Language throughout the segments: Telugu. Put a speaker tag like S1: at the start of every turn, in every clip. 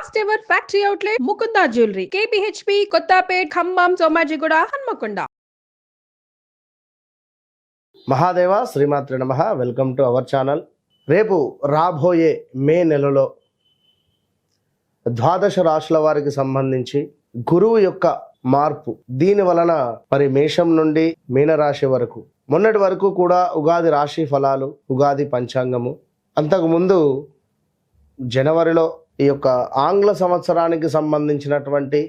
S1: First ever factory outlet Mukunda jewellery KPHB Kothapet Khammam Somajiguda Hanamkonda
S2: Mahadeva శ్రీమాత్రి నమ. వెల్కమ్ టు అవర్ ఛానల్ రేపు రాబోయే మే నెలలో ద్వాదశ రాశుల వారికి సంబంధించి గురువు యొక్క మార్పు. దీని వలన మరి మేషం నుండి మీనరాశి వరకు మొన్నటి వరకు కూడా ఉగాది రాశి ఫలాలు ఉగాది పంచాంగము. అంతకుముందు జనవరిలో ఈ యొక్క ఆంగ్ల సంవత్సరానికి సంబంధించినటువంటి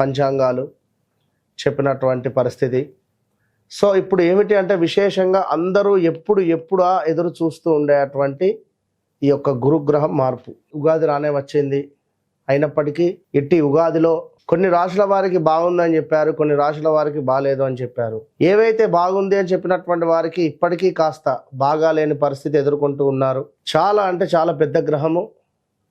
S2: పంచాంగాలు చెప్పినటువంటి పరిస్థితి. సో ఇప్పుడు ఏమిటి అంటే విశేషంగా అందరూ ఎప్పుడు ఎప్పుడా ఎదురు చూస్తూ ఉండేటువంటి ఈ యొక్క గురుగ్రహం మార్పు. ఉగాది రానే వచ్చింది. అయినప్పటికీ ఇట్టి ఉగాదిలో కొన్ని రాశుల వారికి బాగుందని చెప్పారు కొన్ని రాశుల వారికి బాగాలేదు అని చెప్పారు. ఏవైతే బాగుంది అని చెప్పినటువంటి వారికి ఇప్పటికీ కాస్త బాగాలేని పరిస్థితి ఎదుర్కొంటూ ఉన్నారు. చాలా అంటే చాలా పెద్ద గ్రహము.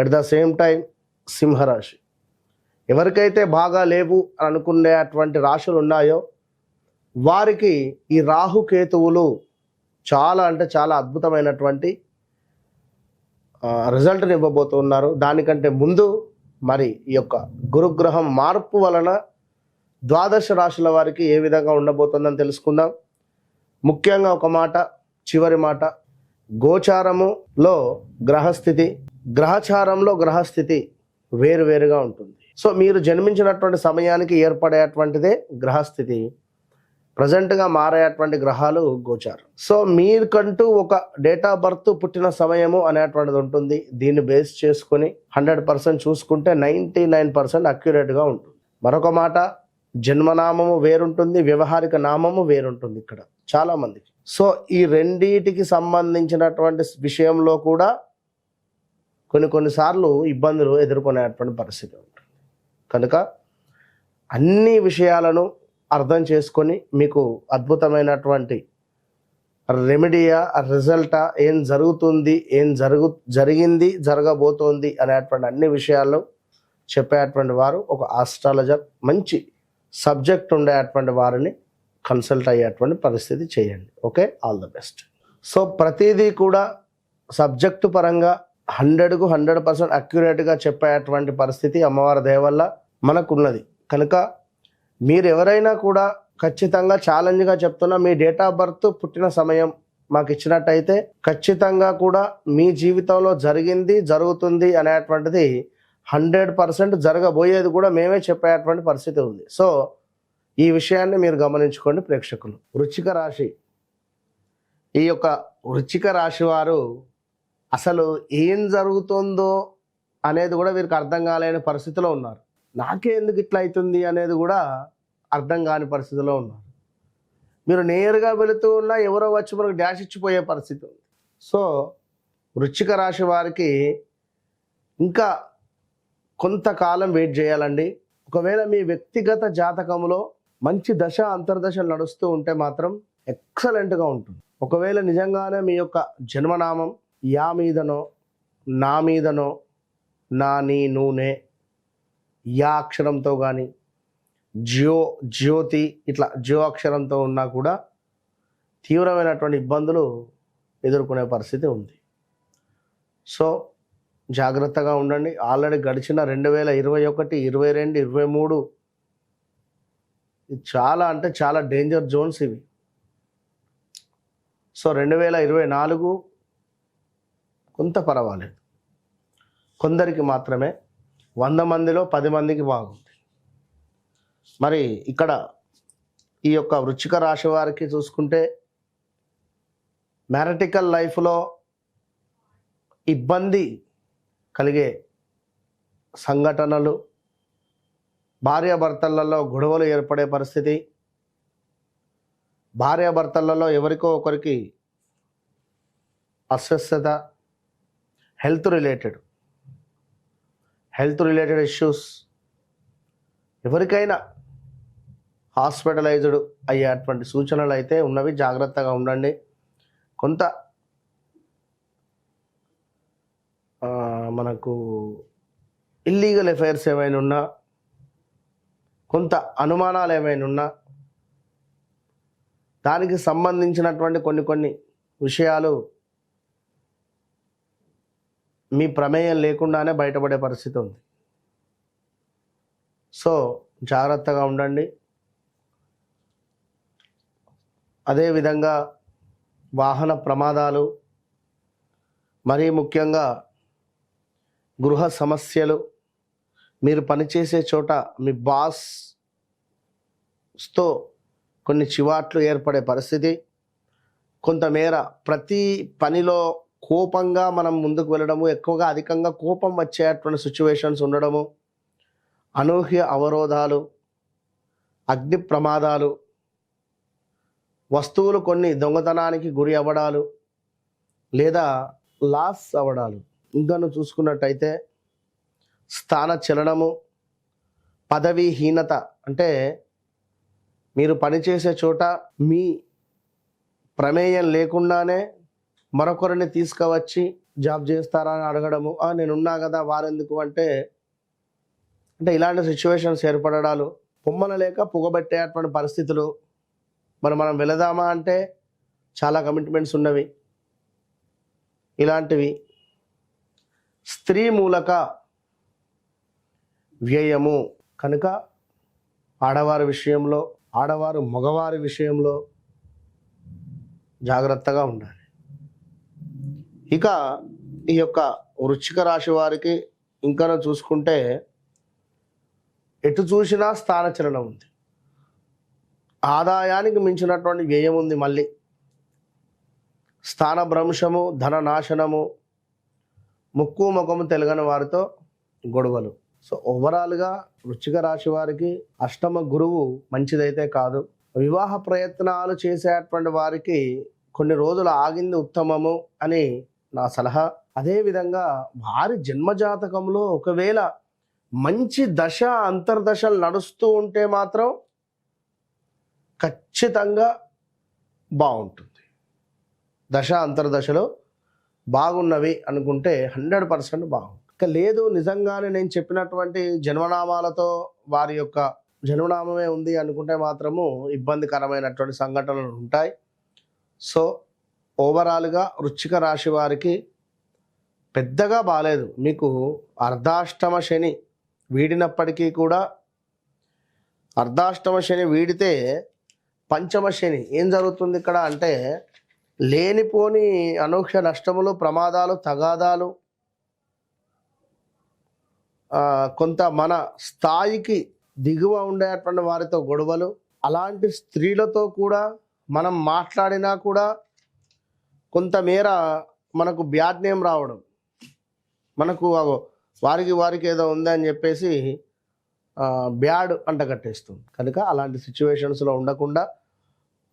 S2: ఎట్ ద సేమ్ టైం సింహరాశి ఎవరికైతే బాగా లేవు అని అనుకునేటువంటి రాశులు ఉన్నాయో వారికి ఈ రాహుకేతువులు చాలా అంటే చాలా అద్భుతమైనటువంటి రిజల్ట్ని ఇవ్వబోతున్నారు. దానికంటే ముందు మరి ఈ యొక్క గురుగ్రహం మార్పు వలన ద్వాదశ రాశుల వారికి ఏ విధంగా ఉండబోతుందని తెలుసుకుందాం. ముఖ్యంగా ఒక మాట చివరి మాట గోచారములో గ్రహస్థితి గ్రహచారంలో గ్రహస్థితి వేరువేరుగా ఉంటుంది. సో మీరు జన్మించినటువంటి సమయానికి ఏర్పడేటువంటిదే గ్రహస్థితి. ప్రజెంట్గా మారేటువంటి గ్రహాలు గోచారం. సో మీకంటూ ఒక డేట్ ఆఫ్ బర్త్ పుట్టిన సమయము అనేటువంటిది ఉంటుంది. దీన్ని బేస్ చేసుకొని హండ్రెడ్ పర్సెంట్ చూసుకుంటే నైంటీ నైన్ పర్సెంట్ అక్యురేట్గా ఉంటుంది. మరొక మాట జన్మనామము వేరుంటుంది వ్యవహారిక నామము వేరుంటుంది ఇక్కడ. చాలామందికి సో ఈ రెండిటికి సంబంధించినటువంటి విషయంలో కూడా కొన్ని కొన్నిసార్లు ఇబ్బందులు ఎదుర్కొనేటువంటి పరిస్థితి ఉంటుంది. కనుక అన్ని విషయాలను అర్థం చేసుకొని మీకు అద్భుతమైనటువంటి రెమెడియా రిజల్టా ఏం జరుగుతుంది ఏం జరుగు జరిగింది జరగబోతోంది అనేటువంటి అన్ని విషయాల్లో చెప్పేటువంటి వారు ఒక ఆస్ట్రాలజర్ మంచి సబ్జెక్ట్ ఉండేటువంటి వారిని కన్సల్ట్ అయ్యేటువంటి పరిస్థితి చేయండి. Okay? All the best. So ప్రతిదీ కూడా సబ్జెక్టు పరంగా హండ్రెడ్కు హండ్రెడ్ పర్సెంట్ అక్యురేట్గా చెప్పేటువంటి పరిస్థితి అమ్మవారి దయ వల్ల మనకున్నది. కనుక మీరు ఎవరైనా కూడా ఖచ్చితంగా ఛాలెంజ్గా చెప్తున్నా మీ డేట్ ఆఫ్ బర్త్ పుట్టిన సమయం మాకు ఇచ్చినట్టయితే ఖచ్చితంగా కూడా మీ జీవితంలో జరిగింది జరుగుతుంది అనేటువంటిది హండ్రెడ్ పర్సెంట్ జరగబోయేది కూడా మేమే చెప్పేటువంటి పరిస్థితి ఉంది. సో ఈ విషయాన్ని మీరు గమనించుకోండి ప్రేక్షకులు. వృచ్చిక రాశి. ఈ యొక్క వృచ్చిక రాశి వారు అసలు ఏం జరుగుతుందో అనేది కూడా వీరికి అర్థం కాలేని పరిస్థితిలో ఉన్నారు. నాకే ఎందుకు ఇట్లా అవుతుంది అనేది కూడా అర్థం కాని పరిస్థితిలో ఉన్నారు. మీరు నేరుగా వెళుతూ ఉన్నా ఎవరో వచ్చి మనకు డాష్ ఇచ్చిపోయే పరిస్థితి ఉంది. సో వృచ్చిక రాశి వారికి ఇంకా కొంతకాలం వెయిట్ చేయాలండి. ఒకవేళ మీ వ్యక్తిగత జాతకంలో మంచి దశ అంతర్దశలు నడుస్తూ ఉంటే మాత్రం ఎక్సలెంట్గా ఉంటుంది. ఒకవేళ నిజంగానే మీ యొక్క జన్మనామం యా మీదనో నా మీదనో నా నీ నూనె. యా అక్షరంతో కానీ జ్యో జ్యోతి ఇట్లా జ్యో అక్షరంతో ఉన్నా కూడా తీవ్రమైనటువంటి ఇబ్బందులు ఎదుర్కొనే పరిస్థితి ఉంది. సో జాగ్రత్తగా ఉండండి. ఆల్రెడీ గడిచిన రెండు వేల ఇరవై ఒకటి ఇరవై రెండు ఇరవై మూడు చాలా అంటే చాలా డేంజర్ జోన్స్ ఇవి. సో రెండు వేల ఇరవై నాలుగు కొంత పర్వాలేదు. కొందరికి మాత్రమే వంద మందిలో పది మందికి బాగుంది. మరి ఇక్కడ ఈ యొక్క వృచ్చిక రాశి వారికి చూసుకుంటే మ్యారటికల్ లైఫ్లో ఇబ్బంది కలిగే సంఘటనలు భార్యాభర్తలలో గొడవలు ఏర్పడే పరిస్థితి భార్యాభర్తలలో ఎవరికో ఒకరికి అస్వస్థత health related. Health related issues. ఎవరికైనా హాస్పిటలైజ్డ్ అయ్యేటువంటి సూచనలు అయితే ఉన్నవి జాగ్రత్తగా ఉండండి. కొంత మనకు ఇల్లీగల్ అఫైర్స్ ఏమైనా ఉన్నా కొంత అనుమానాలు ఏమైనా ఉన్నా దానికి సంబంధించినటువంటి కొన్ని కొన్ని విషయాలు మీ ప్రమేయం లేకుండానే బయటపడే పరిస్థితి ఉంది. సో జాగ్రత్తగా ఉండండి. అదేవిధంగా వాహన ప్రమాదాలు మరీ ముఖ్యంగా గృహ సమస్యలు మీరు పనిచేసే చోట మీ బాస్తో కొన్ని చివాట్లు ఏర్పడే పరిస్థితి. కొంతమేర ప్రతి పనిలో కోపంగా మనం ముందుకు వెళ్ళడము ఎక్కువగా అధికంగా కోపం వచ్చేటువంటి సిచ్యువేషన్స్ ఉండడము అనూహ్య అవరోధాలు అగ్ని ప్రమాదాలు వస్తువులు కొన్ని దొంగతనానికి గురి అవ్వడాలు లేదా లాస్ అవ్వడాలు. ఇంకా నువ్వు చూసుకున్నట్టయితే స్థాన చలనము పదవీహీనత అంటే మీరు పనిచేసే చోట మీ ప్రమేయం లేకుండానే మరొకరిని తీసుకువచ్చి జాబ్ చేస్తారా అని అడగడము "ఆ, నేనున్నా కదా వారెందుకు? అంటే అంటే ఇలాంటి సిచ్యువేషన్స్ ఏర్పడడాలు పొమ్మన లేక పొగబెట్టేటువంటి పరిస్థితులు మరి మనం వెళదామా అంటే చాలా కమిట్మెంట్స్ ఉన్నవి. ఇలాంటివి. స్త్రీ మూలక వ్యయము. కనుక ఆడవారి విషయంలో ఆడవారు మగవారి విషయంలో జాగ్రత్తగా ఉండాలి. ఇక ఈ యొక్క వృశ్చిక రాశి వారికి ఇంకా చూసుకుంటే ఎటు చూసినా స్థానచలనం ఉంది. ఆదాయానికి మించినటువంటి వ్యయం ఉంది మళ్ళీ. స్థానభ్రంశము ధన నాశనము ముక్కు ముఖము తెలుగని వారితో గొడవలు. సో ఓవరాల్గా వృశ్చిక రాశి వారికి అష్టమ గురువు మంచిదైతే కాదు. వివాహ ప్రయత్నాలు చేసేటువంటి వారికి కొన్ని రోజులు ఆగింది ఉత్తమము అని నా సలహా. అదేవిధంగా వారి జన్మజాతకంలో ఒకవేళ మంచి దశ అంతర్దశలు నడుస్తూ ఉంటే మాత్రం ఖచ్చితంగా బాగుంటుంది. దశ అంతర్దశలో బాగున్నవి అనుకుంటే హండ్రెడ్ పర్సెంట్ బాగుంటుంది. ఇక లేదు నిజంగానే నేను చెప్పినటువంటి జన్మనామాలతో వారి యొక్క జన్మనామమే ఉంది అనుకుంటే మాత్రము ఇబ్బందికరమైనటువంటి సంఘటనలు ఉంటాయి. సో ఓవరాల్గా వృచ్చిక రాశి వారికి పెద్దగా బాగాలేదు మీకు అర్ధాష్టమ శని వీడినప్పటికీ కూడా అర్ధాష్టమ శని వీడితే పంచమ శని ఏం జరుగుతుంది ఇక్కడ అంటే లేనిపోని అనూహ్య నష్టములు ప్రమాదాలు తగాదాలు కొంత మన స్థాయికి దిగువ ఉండేటువంటి వారితో గొడవలు అలాంటి స్త్రీలతో కూడా మనం మాట్లాడినా కూడా కొంతమేర మనకు బ్యాడ్ నేమ్ రావడం. మనకు వారికి వారికి ఏదో ఉందని చెప్పేసి బ్యాడ్ అంటగట్టేస్తుంది కనుక అలాంటి సిచ్యువేషన్స్లో ఉండకుండా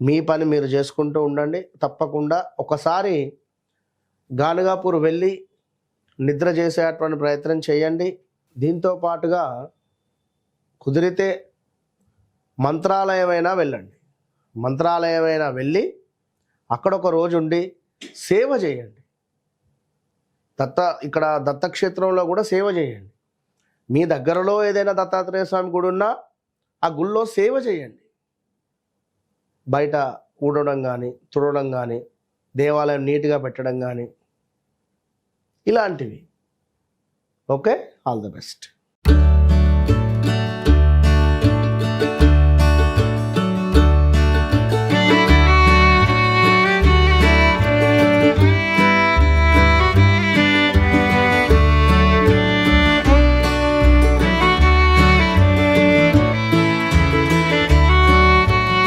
S2: మీ పని మీరు చేసుకుంటూ ఉండండి. తప్పకుండా ఒకసారి గానుగాపూర్ వెళ్ళి నిద్ర చేసేటువంటి ప్రయత్నం చేయండి. దీంతో పాటుగా కుదిరితే మంత్రాలయమైనా వెళ్ళండి. మంత్రాలయమైనా వెళ్ళి అక్కడ ఒక రోజు ఉండి సేవ చేయండి. దత్త ఇక్కడ దత్తక్షేత్రంలో కూడా సేవ చేయండి. మీ దగ్గరలో ఏదైనా దత్తాత్రేయ స్వామి గుడి ఉన్నా ఆ గుళ్ళో సేవ చేయండి. బయట ఊడడం కానీ తుడవడం కానీ దేవాలయం నీట్గా పెట్టడం కానీ ఇలాంటివి. ఓకే? All the best.